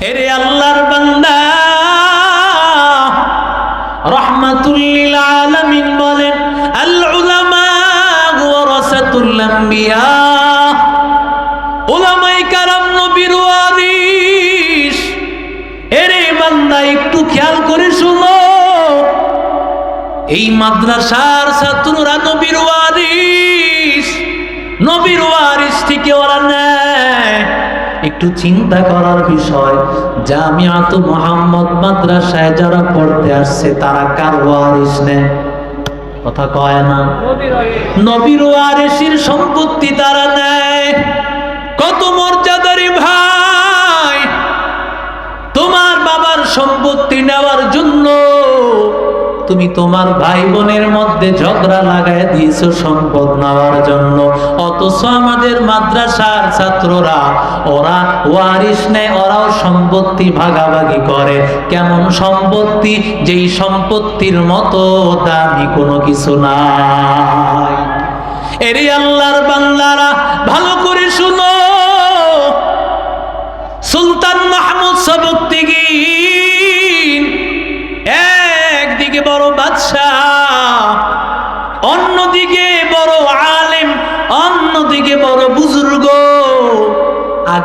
এরে আল্লাহর বান্দা রহমাতুল্লিল আলামিন বলেন বান্দা একটু খেয়াল এই মাদ্রাসার ছাত্ররা নবীর ওয়ারিস একটু চিন্তা করার বিষয়, জামিয়াত মোহাম্মদ মাদ্রাসায় যারা পড়তে আসছে, তারা কার ওয়ারিস নেয়? কথা কয় না। নবীর ওয়ারিসের সম্পত্তি তারা নেয়। কত মর্যাদারি ভাই। তোমার বাবার সম্পত্তি নেওয়ার জন্য তুমি তোমার ভাই বোনের মধ্যে ঝগড়া লাগাই দিয়েছ সম্পদ নেওয়ার জন্য। অথচ আমাদের মাদ্রাসার ছাত্ররা, ওরা ওয়ারিস নেয়, ওরাও সম্পত্তি ভাগাভাগি করে। কেমন সম্পত্তি? যেই সম্পত্তির মতো দামি কোনো কিছু নাই। এরে আল্লাহর বান্দারা, ভালো করে শুনো। সুলতান মাহমুদ সবক্তিগিন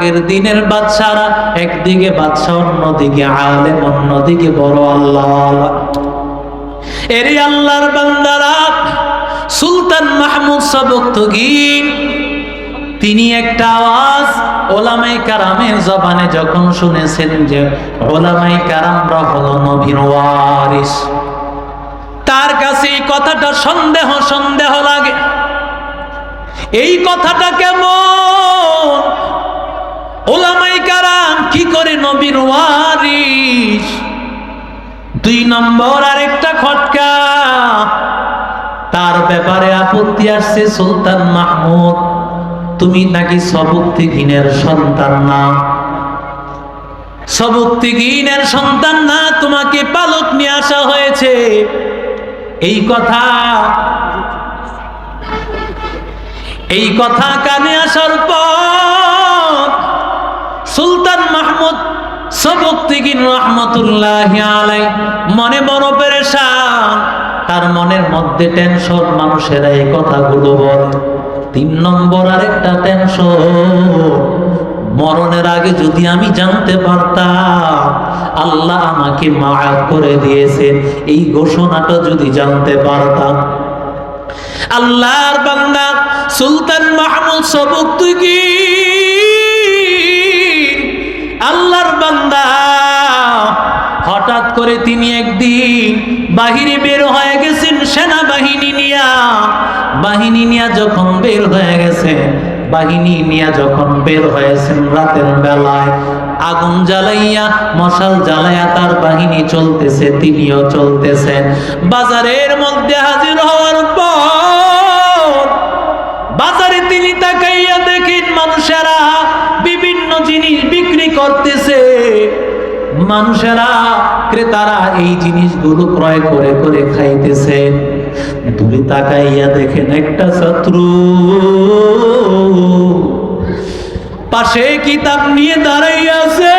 আগের দিনের বাদশারা একদিকে বাদশাহ, অন্যদিকে আলেম, অন্যদিকে বড় আল্লাহ। এরে আল্লাহর বান্দারা সুলতান মাহমুদ সবক্তগীন তিনি একটা আওয়াজ ওলামাই কারামের জবানে যখন শুনেছেন যে ওলামাই কারামরা হলো নবীর ওয়ারিস। তার কাছে এই কথাটা সন্দেহ সন্দেহ লাগে। এই কথাটা কেমন? ওলামাই কারাম কি করে নবীর ওয়ারিস দুই নম্বর আরেকটা খটকা। তার ব্যাপারে আপত্তি আসছে সুলতান মাহমুদ। তুমি নাকি সবুক্তিহীনের সন্তান না? সবুক্তিহীনের সন্তান না, তোমাকে পালক নিয়ে আসা হয়েছে। এই কথা এই কথা কানে আসার পর সুলতান মাহমুদ সবক্তিহীন রহমতুল্লাহ মনে বড় পেরেশান। তার মনের মধ্যে টেনশন, মানুষেরা এই কথাগুলো বলে। তিন নম্বর আরেকটা টেনশন, মরণের আগে যদি আমি জানতে পারতাম, আল্লাহ আমাকে মাফ করে দিয়েছে। এই ঘোষণাটা যদি জানতে পারতাম। আল্লাহর বান্দা সুলতান মাহমুদ সবক তুই কি আল্লাহর বান্দা। হঠাৎ করে তিনি একদিন বাহিরে বের হয়ে গেছেন সেনাবাহিনী নিয়া। বাহিনী নিয়া যখন বের হয়ে গেছে, বাহিনী নিয়া যখন বের হয়েছেন রাতের বেলায়, আগুন জ্বালাইয়া, মশাল জ্বালাইয়া তার বাহিনী চলতেছে, তিনিও চলতেছেন। বাজারের মধ্যে হাজির হওয়ার পর বাজারে তিনি তাকাইয়া দেখেন মানুষেরা করতেছে। মানুষেরা, ক্রেতারা এই জিনিসগুলো ক্রয় করে করে খাইতেছে। দূরে তাকাইয়া দেখেন একটা শত্রু। পাশে কিতাব নিয়ে দাঁড়াইয়া আছে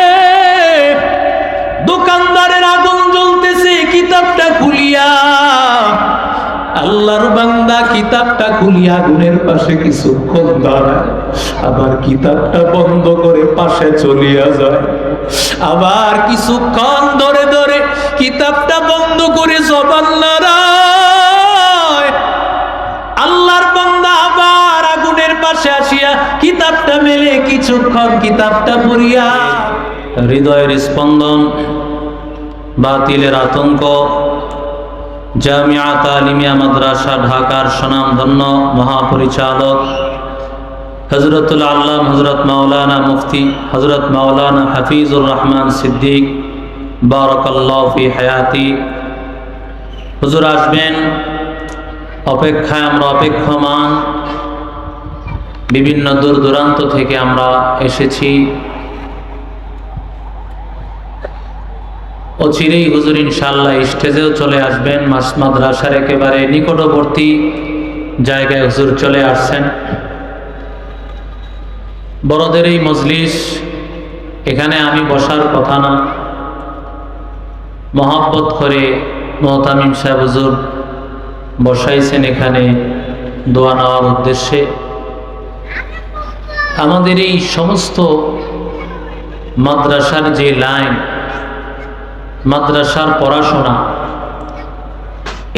দোকানদারের আগুন জ্বলতেছে, কিতাবটা খুলিয়া। আল্লাহর বান্দা কিতাবটা খুলিয়া আগুনের পাশে কিছুক্ষণ দাঁড়ায়। আবার কিতাবটা বন্ধ করে পাশে চলিয়া যায়। আবার কিছুক্ষণ ধরে ধরে কিতাবটা বন্ধ করে জবান আল্লাহর বান্দা আবার আগুনের পাশে আসিয়া কিতাবটা মেলে কিছুক্ষণ কিতাবটা পড়িয়া। হৃদয়ের স্পন্দন, বাতিলের আতঙ্ক জামিয়া তালিমিয়া মাদ্রাসা, ঢাকার সুনামধন্য মহাপরিচালক হজরতুল আল্লাহ হজরত মাওলানা মুফতি হজরত মাওলানা হাফিজুর রহমান সিদ্দিক, বারকাল্লাহ ফি হায়াতি। হুজুর আসবেন, অপেক্ষায় আমরা অপেক্ষমান। বিভিন্ন দূর দূরান্ত থেকে আমরা এসেছি। অচিরেই হুজুর ইনশাল্লাহ স্টেজেও চলে আসবেন, মাস মাদ্রাসার একেবারে নিকটবর্তী জায়গায় হুজুর চলে আসছেন। বড়দের এই মজলিস, এখানে আমি বসার কথা না। মহাব্বত করে মহতামিম সাহেব হুজুর বসাইছেন এখানে দোয়া নেওয়ার উদ্দেশ্যে। আমাদের এই সমস্ত মাদ্রাসার যে লাইন মাদ্রাসার পড়াশোনা।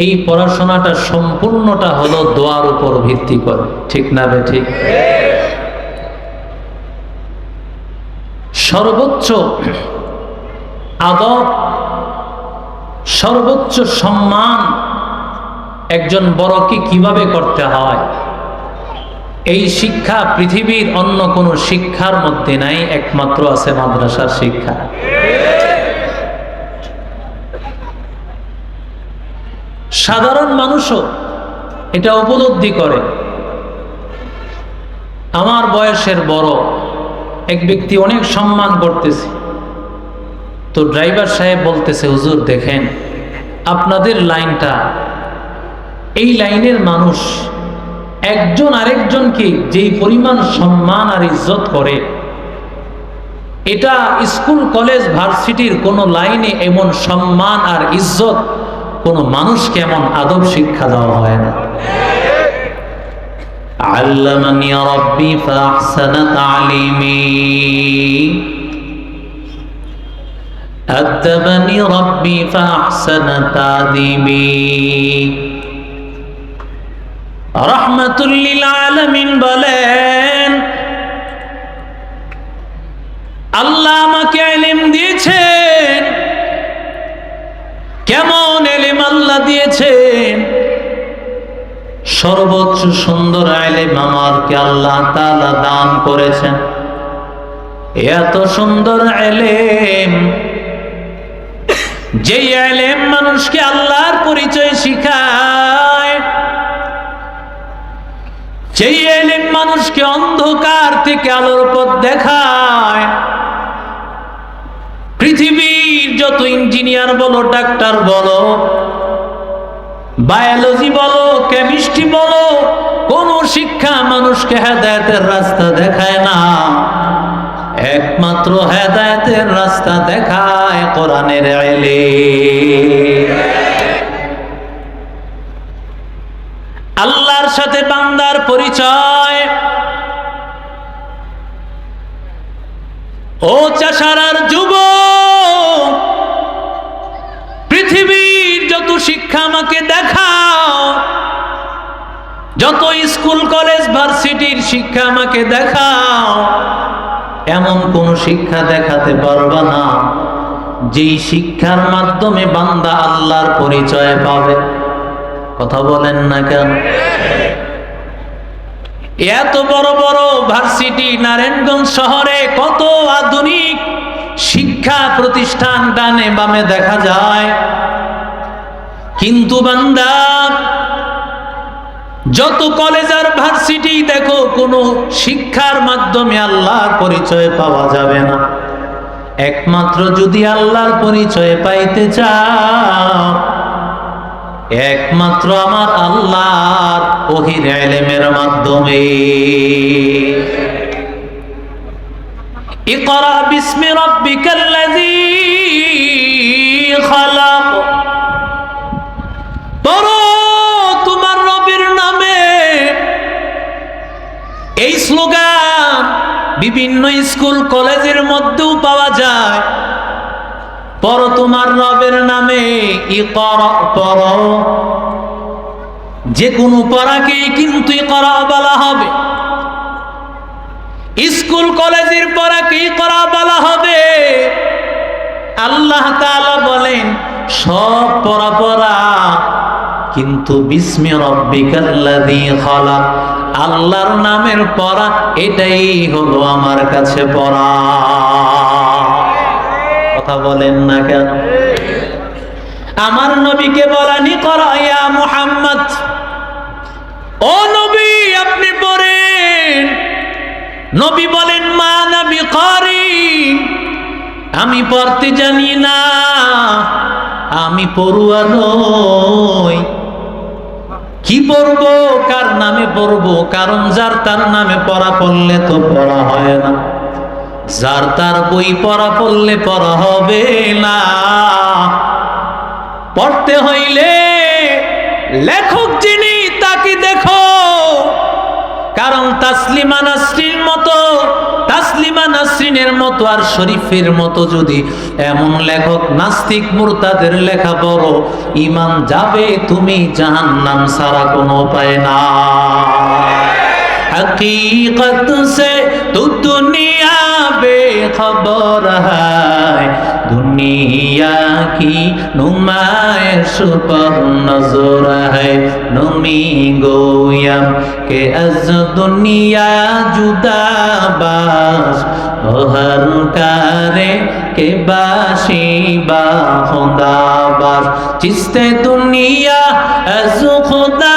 এই পড়াশোনাটা সম্পূর্ণটা হলো দোয়ার উপর ভিত্তি করে। ঠিক না বে ঠিক? সর্বোচ্চ আদব, সর্বোচ্চ সম্মান একজন বড়কে কীভাবে করতে হয়? এই শিক্ষা পৃথিবীর অন্য কোনো শিক্ষার মধ্যে নাই, একমাত্র আছে মাদ্রাসার শিক্ষা। সাধারণ মানুষও এটা উপলব্ধি করে। আমার বয়সের বড় এক ব্যক্তি অনেক সম্মান করতেছে। তো ড্রাইভার সাহেব বলতেছে, হুজুর, দেখেন, আপনাদের লাইনটা, এই লাইনের মানুষ একজন আরেকজনকে যেই পরিমাণ সম্মান আর ইজ্জত করে, এটা স্কুল, কলেজ, ভার্সিটির কোনো লাইনে এমন সম্মান আর ইজ্জত কোনো মানুষকে এমন আদব শিক্ষা দেওয়া হয় না علمني ربي فأحسن تعليمي أدبني ربي فأحسن تعليمي রহমাতুল্লিল আলমিন বলেন আল্লাহ আমাকে এলিম দিয়েছেন কেমন এলিম আল্লাহ দিয়েছেন? সর্বোচ্চ সুন্দর আলেম আমারকে আল্লাহ তাআলা দান করেছেন। এত সুন্দর এলেম যে এলেম মানুষকে আল্লাহর পরিচয় শিখায়, যেই এলিম মানুষকে অন্ধকার থেকে আলোর পথ দেখায় যত ইঞ্জিনিয়ার বলো, ডাক্তার বলো, বায়োলজি বলো, কেমিস্ট্রি বলো, কোন শিক্ষা মানুষকে হেদায়তের রাস্তা দেখায় না। একমাত্র হেদায়তের রাস্তা দেখায় কোরআনের এলে আল্লাহর সাথে বান্দার পরিচয়। ও চাষারার যুব যত স্কুল, কলেজ, ভার্সিটির শিক্ষা আমাকে দেখাও, এমন কোন শিক্ষা দেখাতে পারবা না, যেই শিক্ষার মাধ্যমে বান্দা আল্লাহর পরিচয় পাবে। কথা বলেন না কেন? এত বড় বড় ভার্সিটি নারায়ণগঞ্জ শহরে কত আধুনিক শিক্ষা প্রতিষ্ঠান ডানে বামে দেখা যায়। কিন্তু বান্দা যত কলেজ আর ভার্সিটি দেখো, কোনো শিক্ষার মাধ্যমে আল্লাহর পরিচয় পাওয়া যাবে না। একমাত্র যদি আল্লাহর পরিচয় পাইতে চাও, একমাত্র আমার আল্লাহর ওহির এলেমের মাধ্যমে। ইকরা বিসমি রাব্বিকাল্লাযী বিভিন্ন স্কুল, কলেজের মধ্যেও পাওয়া যায়। পর তোমার রবের নামে পর যে কোনো পড়াকেই কিন্তু করা বলা হবে। স্কুল, কলেজের পড়াকেই করা বলা হবে। আল্লাহ তাআলা বলেন, সব পড়া পড়া কিন্তু বিস্মি রব্বিকাল্লাযী খালাক। আল্লাহর নামের পড়া এটাই হলো আমার কাছে পড়া। কথা বলেন না কেন? আমার নবীকে বলানি করা, ইয়া মুহাম্মদ। ও নবী, আপনি পড়েন। নবী বলেন, মা নবী করি। আমি পড়তে জানি না। আমি পড়ুয়া নই। কি পড়ব, কার নামে পড়ব? কারণ যার তার নামে পড়া পড়লে তো পড়া হয় না। যার তার বই পড়া পড়লে পড়া হবে না। পড়তে হইলে লেখক যিনি, তাকে দেখো। কারণ তাসলিমা নাসরিন মতো তাসলিমা নাসরিনের মতো আর শরীফের মতো যদি এমন লেখক, নাস্তিক, মুরতাদের লেখা বড় ইমান যাবে তুমি জাহান্নাম সারা কোনো পায় না হকীকত সে তু দুনিয়া বেখবর হয়। दुनिया की नुमाइश पर नजर है नमी गोयम के अज दुनिया जुदा बास हर कारे के बाशी बा खुदा बास चिस्ते दुनिया अज खुदा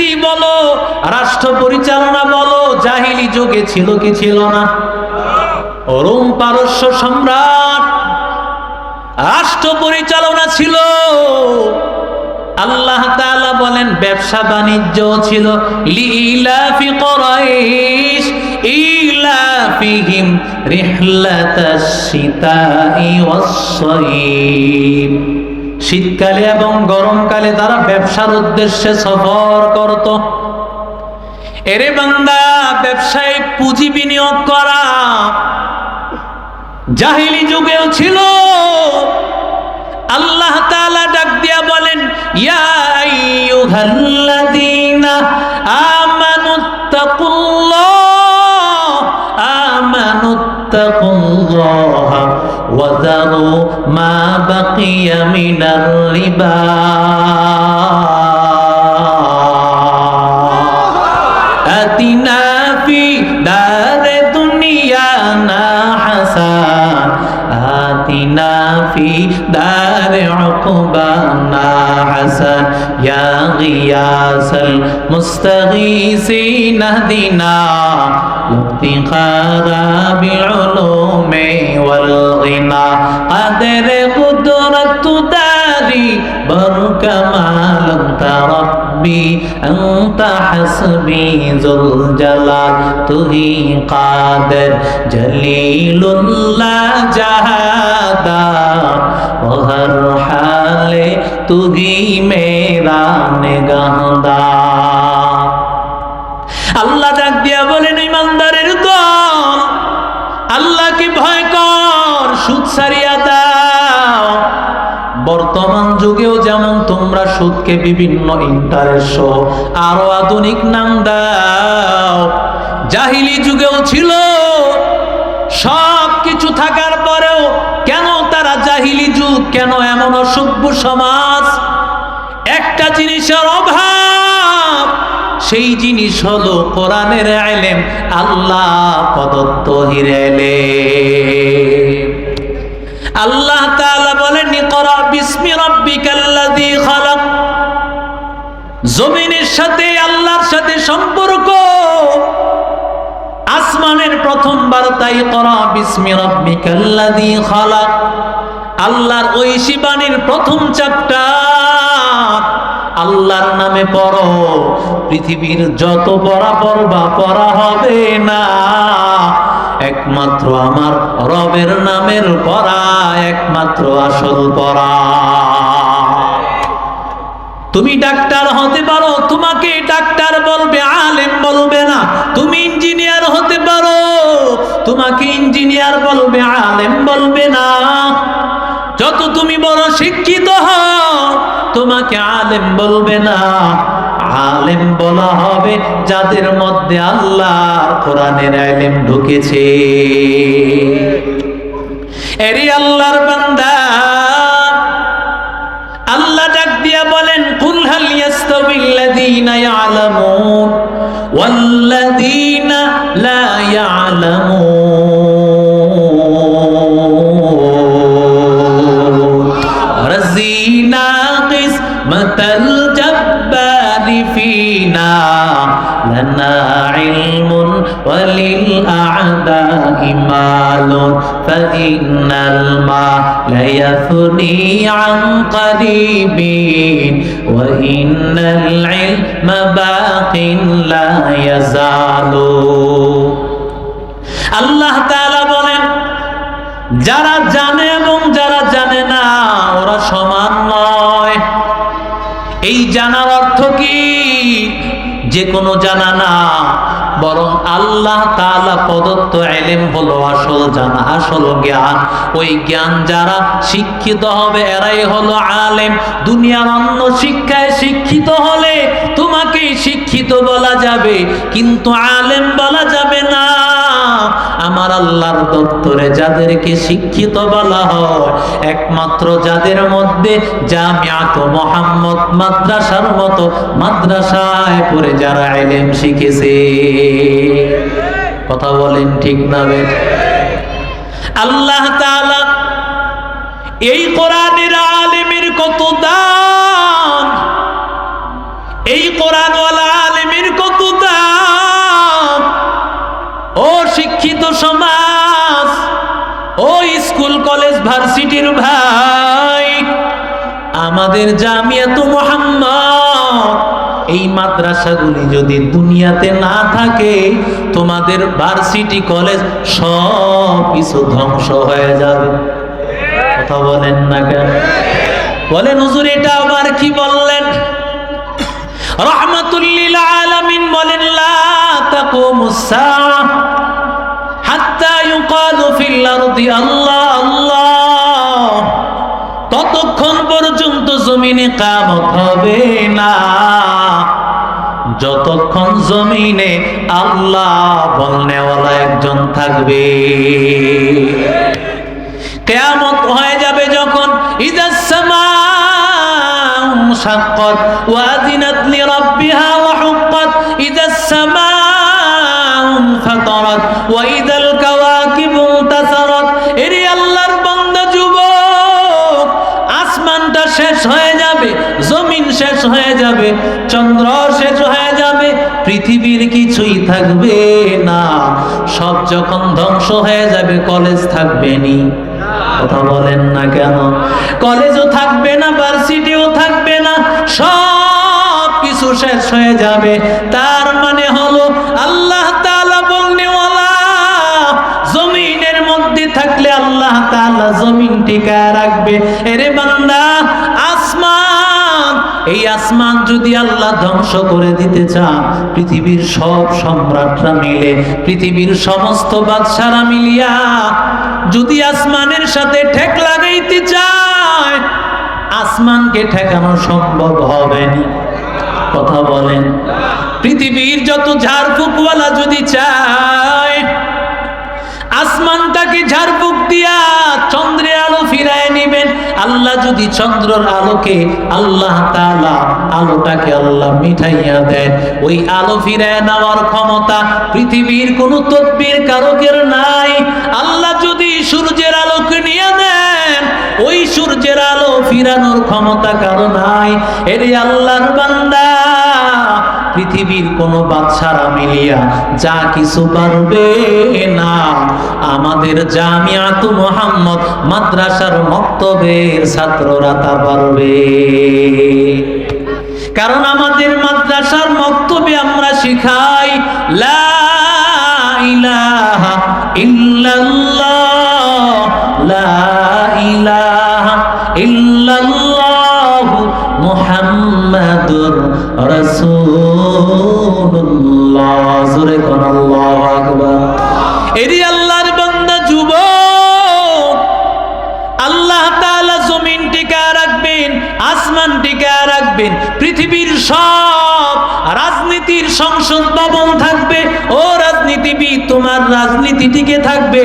শিক্ষানীতি বলো, রাষ্ট্র পরিচালনা বলো, জাহিলি যুগে ছিল কি ছিল না? রোম পারস্য সম্রাট, রাষ্ট্র পরিচালনা ছিল। আল্লাহ তাআলা বলেন, ব্যবসা বাণিজ্য ছিল। লিইলাফি কুরাইশ ইলাফিহিম রিহলাতাশ শিতাই ওয়াস-সাইফ শীতকালে এবং গরমকালে তারা ব্যবসার উদ্দেশ্যে সফর করত। এরে বান্দা, ব্যবসায় পুঁজি বিনিয়োগ করা জাহিলি যুগেও ছিল। আল্লাহ তাআলা ডাক দিয়া বলেন, ইয়া আইয়ুহাল্লাযীনা আমানুত্তাকুল্লাহ واتقوا الله وذروا ما بقي من الربا. أتنا في دار دنيانا حسن. آتنا في دار عقبانا حسن. يا غياث المستغيثين اهدنا. افتخارا بعلومي والغنى قدر قدرة داري برك ما لم ترى ربي أنت حسبي ذو الجلال تهي قادر جليل لا جهادا وهر حال تهي میرا نگہدار اللہ বর্তমান যুগেও যেমন তোমরা সুদকে বিভিন্ন ইন্টারেস্ট আরও আধুনিক নাম দাও। জাহিলি যুগেও ছিল সব কিছু থাকার পরেও কেন তারা জাহিলি যুগ, কেন এমন অসভ্য সমাজ? একটা জিনিসের অভাব, সেই জিনিস হলো কোরআনের আলেম, আল্লাহ প্রদত্ত হিরেলে বার্তাই করা খালাক। আল্লাহর ওই প্রথম চ্যাপ্টার। আল্লাহর নামে পড়ো, পৃথিবীর যত পড়া পড়বা পড়া হবে না, একমাত্র আমার রবের নামের পড়া, একমাত্র আসল পড়া। তুমি ডাক্তার হতে পারো, তোমাকে ডাক্তার বলবে, আলেম বলবে না। তুমি ইঞ্জিনিয়ার হতে তোমাকে ইঞ্জিনিয়ার বলবে, আলেম বলবে না। যত তুমি বড় শিক্ষিত তোমাকে আলেম বলবে না। আলেম বলা হবে যাদের মধ্যে আল্লাহ কোরআনের আলেম ঢুকেছে। এরি আল্লাহর বান্দা, আল্লাহ ডাক দিয়া বলেন, কুল হাল ইয়াস্তাবিল্লাযীনা ইয়ালামুন? والذين لا يعلمون. رزينا قسمة الجبار فينا. لنا علم وللأعداء مال فإن المال يفني عن قريب وإن العلم باق لا يزال আল্লাহ তাআলা বলেন যারা জানে এবং যারা জানে না ওরা সমান নয় এই জানার অর্থ কি যে কোনো জানা না, বরং আল্লাহ তালা প্রদত্ত এলেম হলো আসল জানা, আসল জ্ঞান। ওই জ্ঞান যারা শিক্ষিত হবে, এরাই হলো আলেম। দুনিয়ার অন্য শিক্ষায় শিক্ষিত হলে তোমাকেই শিক্ষিত বলা যাবে, কিন্তু আলেম বলা যাবে না। আমার আল্লাহর দপ্তরে যাদেরকে শিক্ষিত বলা হয়, একমাত্র যাদের মধ্যে জামিয়াত মোহাম্মদ মাদ্রাসার মতো মাদ্রাসায় পড়ে যারা এলেম শিখেছে। কথা বলেন ঠিক না আল্লাহ এই কোরআনের আলেমের ভার্সিটির ভাই, আমাদের জামিয়াত মোহাম্মদ, এই মাদ্রাসাগুলি যদি দুনিয়াতে না থাকে, তোমাদের ভার্সিটি কলেজ সব কিছু ধ্বংস হয়ে যাবে। কথা বলেন না কেন? বলেন, হুজুর, এটা আবার কি বললেন? রহমাতুল্লিল আলামিন বলেন, লা তাকুমুস সাআহ হাত্তা ইউকালু ফিল আরদি, আল্লাহ আল্লাহ জমিনে কামত হবে না। যতক্ষণ জমিনে আল্লাহ বলনেওয়ালা একজন থাকবে। কেয়ামত হয়ে যাবে যখন ইদাস সামাউ শাক্কাত ওয়াজিনাত লিরাব্বিহা ওয়া হুক্কাত ইদাস যাবে, জমিন শেষ হয়ে যাবে চন্দ্র শেষ হয়ে যাবে, পৃথিবীর কিছুই থাকবে না। সব যখন ধ্বংস হয়ে যাবে, কলেজ থাকবে নি। কথা বলেন না কেন? কলেজও থাকবে না, ভার্সিটিও থাকবে না, সব কিছু শেষ হয়ে যাবে। তার মানে হলো, আল্লাহ তাআলা বলনেওয়ালা জমিনের মধ্যে থাকলে আল্লাহ তাআলা জমিন টিকায় রাখবে। এরে বান্দা, আসমান এই আসমান যদি আল্লাহ ধ্বংস করে দিতে চান, পৃথিবীর সব সম্রাটরা মিলে, পৃথিবীর সমস্ত বাদশারা মিলিয়া যদি আসমানের সাথে ঠেক লাগাইতে চায়, আসমানকে ঠেকানো সম্ভব হবে না। কথা বলেন। পৃথিবীর যত ঝাড়ফুকওয়ালা যদি চায়, আসমানটাকে ঝাড়ফুক দিয়া চন্দ্রের আলো ফিরায় নিবেন আল্লাহ যদি চন্দ্রর আলোকে আল্লাহ তালা আলোটাকে আল্লাহ মিঠাইয়া দেয় ওই আলো ফিরায় নেওয়ার ক্ষমতা পৃথিবীর কোন তদ্বির কারকের নাই। আল্লাহ যদি সূর্যের আলোকে নিয়ে দেন ওই সূর্যের আলো ফিরানোর ক্ষমতা কারও নাই। এর আল্লাহর বান্দা পৃথিবীর কোন বাদশারা মিলিয়া যা কিছু পারবে না। আমাদের জামিয়াতু মোহাম্মদ মাদ্রাসার মক্তবের ছাত্ররা তা পারবে। কারণ আমাদের মাদ্রাসার মক্তবে আমরা শিখাই, লা ইলাহা লা ইলাহা ইল্লাল্লাহু রাসূলুল্লাহ, জোরে কোন আল্লাহু আল্লাহ তাআলা জমিন টিকা রাখবেন, আসমান টিকা রাখবেন, পৃথিবীর সব রাজনীতির সংসদ ভবন থাকবে ও রাজনীতিবিদ তোমার রাজনীতি টিকে থাকবে,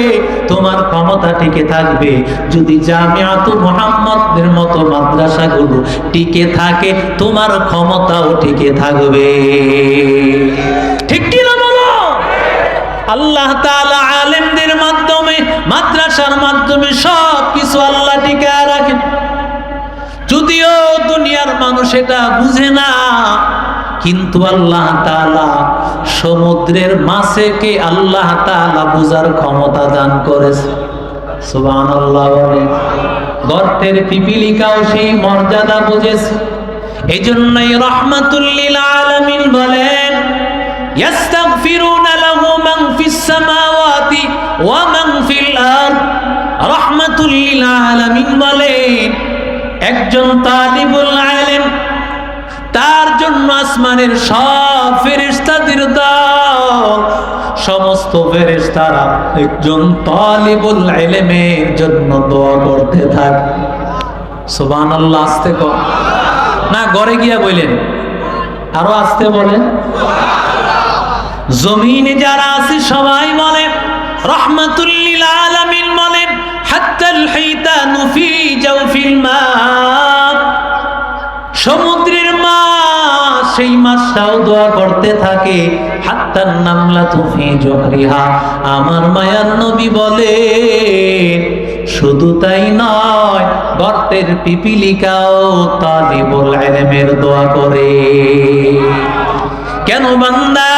তোমার ক্ষমতা টিকে থাকবে। যদি জামিয়াতু মুহাম্মদের মতো মাদ্রাসাগুলো টিকে থাকে, তোমার ক্ষমতাও টিকে থাকবে। ঠিক কি বলো? আল্লাহ তাআলা আলেমদের মাধ্যমে, মাদ্রাসার মাধ্যমে সব কিছু আল্লাহ টিকায় রাখেন যদিও দুনিয়ার মানুষ এটা বুঝে না কিন্তু আল্লাহ তাআলা সমুদ্রের মাছেকে আল্লাহ তাআলা বুঝার ক্ষমতা দান করেছে সুবহানাল্লাহ বলে গর্তের পিপিলিকাও সেই মর্যাদা বুঝেছে এই জন্যই রহমাতুল্লিল আলামিন বলেন يستغفرون له من في السماوات ومن في الأرض رحمة للعالمين বলেন একজন তালিবুল আলেম তার জন্য আসমানের সব ফেরেশতাদের দল সমস্ত ফেরেশতারা একজন তালিবুল ইলমের জন্য দোয়া করতে থাকে। সুবহানাল্লাহ, আস্তে কর না, ঘরে গিয়া বলেন। আরও আসতে বলেন। জমিনে যারা আছে, সবাই রহমাতুল্লিল বলেন মাছ সেই মাছটাও দোয়া করতে থাকে। হাত্তার নামলা তুফি জহরিহা। আমার মায়ার নবী বলে, শুধু তাই নয়, গর্তের পিপিলিকাও তালিবুল ইলমের দোয়া করে। কেন বান্দা?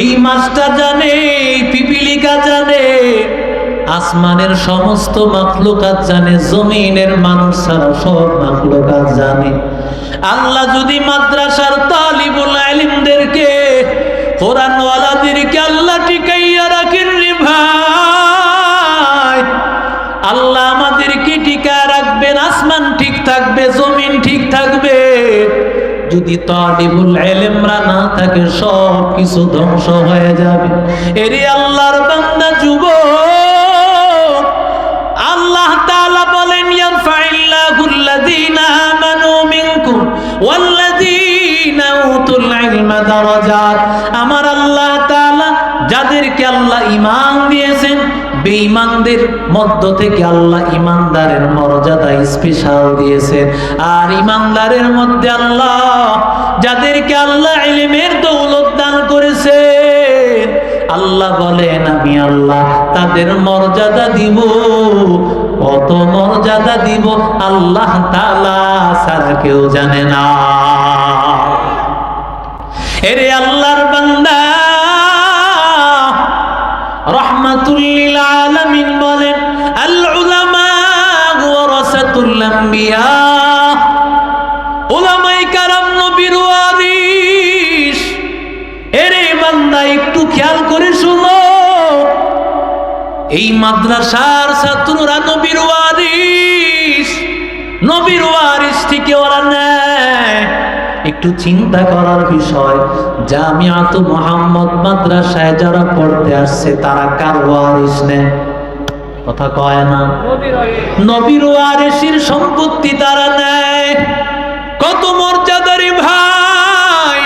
এই মাছটা জানে পিপিলিকা জানে, আসমানের সমস্ত মাখলুকাত জানে, জমিনের মানুষ সব মাখলুকাত জানে। আল্লাহ যদি মাদ্রাসার তালিবুল আলিমদেরকে কোরআনওয়ালাদেরকে আল্লাহ টিকাইয়া রাখেন রে ভাই, আল্লাহ আমাদেরকে টিকা রাখবেন, আসমান ঠিক থাকবে, জমিন ঠিক থাকবে। যদি তালিবুল ইলমরা না থাকে সব কিছু ধ্বংস হয়ে যাবে। এরে আল্লাহর বান্দা, যুবক আমার আল্লাহ যাদেরকে আল্লাহ ঈমান দিয়েছেন, বেঈমানদের মধ্য থেকে আল্লাহ ইমানদারের মর্যাদা স্পেশাল দিয়েছেন। আর ইমানদারের মধ্যে আল্লাহ যাদেরকে আল্লাহ দৌলত দান করেছেন, আল্লাহ বলেন, আমি আল্লাহ তাদের মর্যাদা দিব। কত মর্যাদা দিব আল্লাহ তাআলা ছাড়া কেউ জানে না। এরে আল্লাহর বান্দা, রহমাতুল্লিল বলেন এরে একটু খেয়াল এই মাদ্রাসার ছাত্ররা নবীর ওয়ারিস নবীর ওয়ারিস থেকে ওরা একটু চিন্তা করার বিষয়, জামিয়াত মোহাম্মদ মাদ্রাসায় যারা পড়তে আসছে, তারা কার ওয়ারিস নেয়? কথা কয় না। নবীর ওয়ারিসের সম্পত্তি তারা নেয়। কত মর্যাদারি ভাই।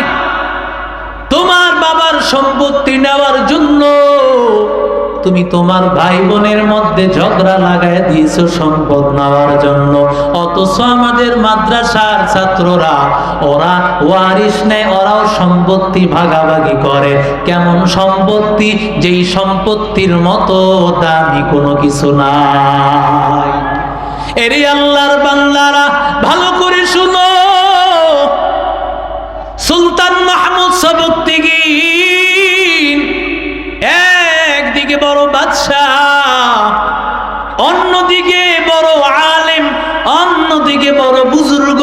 তোমার বাবার সম্পত্তি নেওয়ার জন্য তুমি তোমার ভাই বোনের মধ্যে ঝগড়া লাগাই দিয়েছ সম্পদ নেওয়ার জন্য। অথচ আমাদের মাদ্রাসার ছাত্ররা, ওরা ওয়ারিস নেয়, ওরাও সম্পত্তি ভাগাভাগি করে। কেমন সম্পত্তি? যেই সম্পত্তির মতো দামি কোনো কিছু নাই। এরে আল্লাহর বান্দারা, ভালো করে শুনো। অন্যদিকে বড় আলেম, অন্যদিকে বড় বুজুর্গ।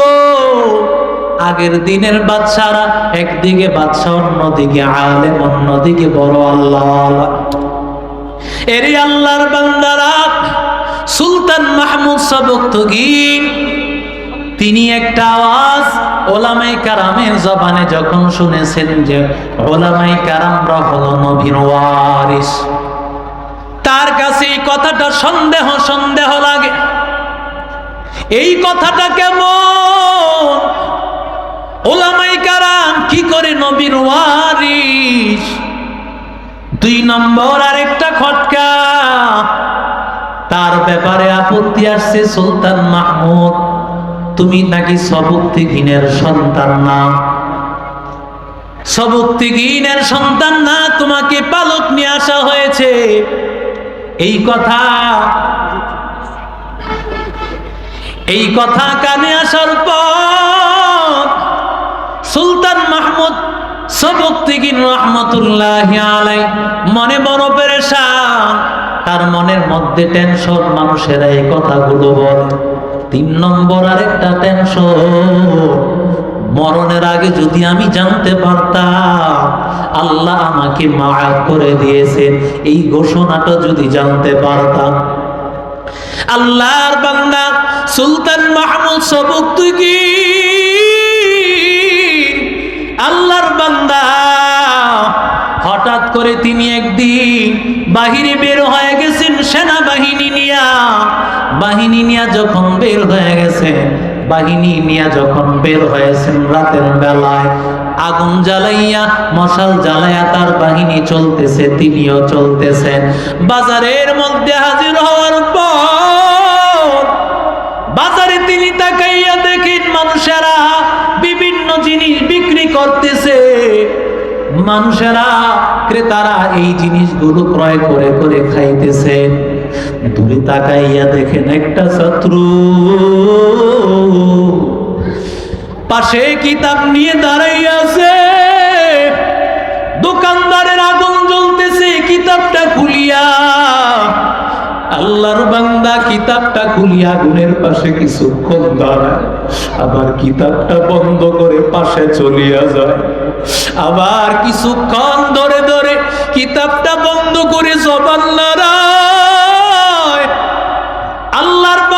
আগের দিনের বাদশারা একদিকে বাদশাহ, অন্যদিকে আলেম, অন্যদিকে বড় আল্লাহ। এরে আল্লাহর বান্দারা, সুলতান মাহমুদ সবক্তগীন তিনি একটা আওয়াজ ওলামাই কারামের জবানে যখন শুনেছেন যে ওলামাই কারামরা হলো নবীর ওয়ারিস। কাছে এই কথাটা সন্দেহ সন্দেহ লাগে। এই কথাটা কেমন? ওলামাই কারাম কি করে নবীর ওয়ারিস দুই নম্বর আরেকটা খটকা, তার ব্যাপারে আপত্তি আসছে সুলতান মাহমুদ। তুমি নাকি সবুক্তিহীনের সন্তান না? সবুক্তিহীনের সন্তান না, তোমাকে পালক নিয়ে আসা হয়েছে। এই কথা এই কথা কানে আসার পর সুলতান মাহমুদ সবুক্তিহীন রহমতুল্লাহ মনে বড় পেরেশান। আর মনের মধ্যে টেনশন, মানুষেরা এই কথাগুলো বলে। তিন নম্বর আরেকটা টেনশন মরণের আগে যদি আমি জানতে পারতাম, আল্লাহ আমাকে মাফ করে দিয়েছে। এই ঘোষণাটা যদি জানতে পারতাম। আল্লাহর বান্দা সুলতান মাহমুদ সবুক তুই কি? আল্লাহর বান্দা, হঠাৎ করে তিনি একদিন বাহিরে বের হয়ে গেছেন, সেনাবাহিনী নিয়া। বাহিনী নিয়া যখন বের হয়ে গেছেন বাহিনী নিয়ে যখন বের হয়েছেন রাতের বেলায়, আগুন জ্বালাইয়া, মশাল জ্বালাইয়া তার বাহিনী চলতেছে, তিনিও চলতেছেন। বাজারের মধ্যে হাজির হওয়ার পর বাজারে তিনি তাকাইয়া দেখেন মানুষেরা বিভিন্ন জিনিস বিক্রি করতেছে। মানুষেরা, ক্রেতারা এই জিনিসগুলো ক্রয় করে করে খাইতেছে। দূরে তাকাইয়া দেখেন একটা শত্রু। পাশে কিতাব নিয়ে দাঁড়াইয়া আছে দোকানদারের আগুন জ্বলতেছে, কিতাবটা খুলিয়া। আল্লাহর বান্দা কিতাবটা আগুনের পাশে কিছুক্ষণ দাঁড়ায়। আবার কিতাবটা বন্ধ করে পাশে চলিয়া যায়। আবার কিছুক্ষণ ধরে ধরে কিতাবটা বন্ধ করে জবান আল্লাহর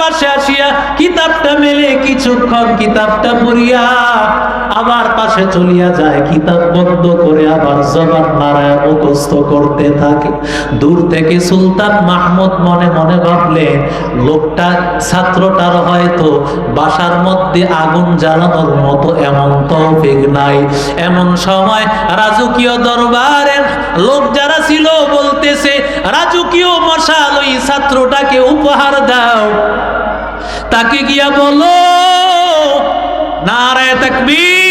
পাশে আসিয়া কিতাবটা মেলে, কিছুক্ষণ কিতাবটা পড়িয়া আবার পাশে চলিয়া যায়। কিতাব বন্ধ করে আবার জবান নারায় মুখস্থ করতে থাকে। দূর থেকে সুলতান মাহমুদ মনে মনে ভাবলেন লোকটা ছাত্রটার হয়তো বাসার মধ্যে আগুন জ্বালানোর মতো এমন তৌফিক নাই। এমন সময় রাজকীয় দরবারের লোক যারা ছিল বলতেছে, রাজকীয় মশাল, ওই ছাত্রটাকে উপহার দাও। তাকে গিয়া বলো নারায় তাকবীর।